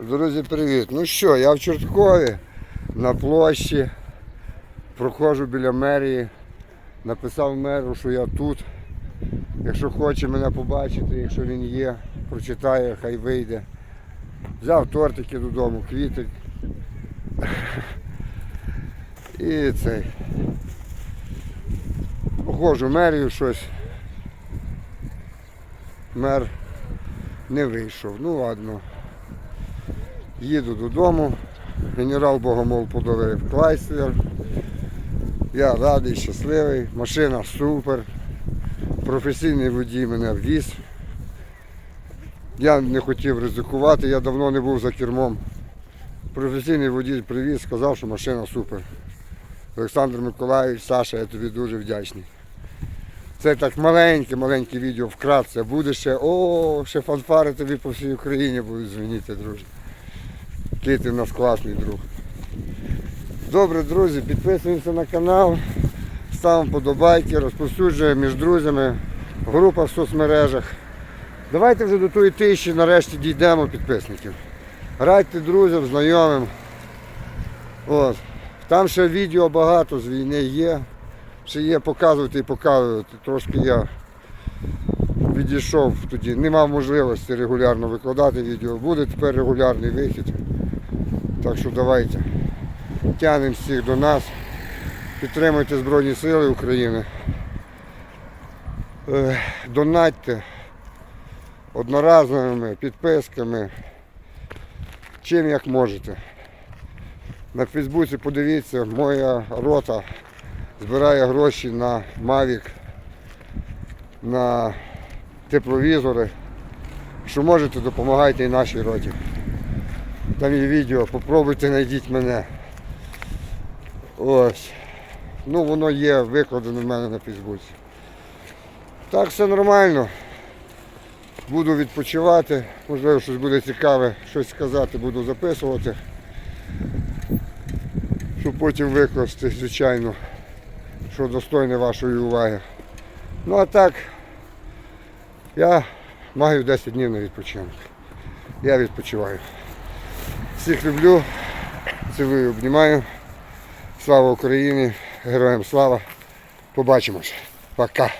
Друзі, привіт. Ну що, я в Чорткові на площі. Проходжу біля мерії. Написав меру, що я тут. Якщо хоче мене побачити, якщо він є, прочитає, хай вийде. Взяв тортики додому, квіти. І цей. Походжу мерію щось. Мер не вийшов. Ну ладно. Їду додому. Генерал Богомол подарив Клайстер. Я радий, щасливий. Машина супер. Професійний водій мене ввіз. Я не хотів ризикувати, я давно не був за кермом. Професійний водій привіз, сказав, що машина супер. Олександр Миколаївич, Саша, я тобі дуже вдячний. Це так маленьке, маленьке відео вкратце. Буде ще, о, ще фанфари тобі по всій Україні будуть дзвонити, друже. Ти в нас класний друг. Добре, друзі, підписуємося на канал, ставимо подобайки, розповсюджуємо між друзями, група в соцмережах. Давайте вже до тої тисячі нарешті дійдемо підписників. Радьте друзям, знайомим. От. Там ще відео багато з війни є. Ще є показувати і показувати. Трошки я відійшов тоді, не мав можливості регулярно викладати відео. Буде тепер регулярний вихід. Так що давайте. Тягнемо всіх до нас. Підтримуйте Збройні Сили України. Е, Донатьте одноразовими підписками. Чим як можете. На Фейсбуці подивіться, моя рота збирає гроші на Mavic, на тепловізори. Що можете, допомагайте і нашій роті. Там є відео, попробуйте знайдіть мене. Ось. Ну воно є викладено в мене на Фейсбуці. Так все нормально. Буду відпочивати, можливо, щось буде цікаве, щось сказати, буду записувати. Щоб потім викласти, звичайно, що достойне вашої уваги. Ну а так, я маю 10 днів на відпочинок. Я відпочиваю. Всіх люблю, цілую, обнімаю. Слава Україні, героям слава. Побачимось. Пока.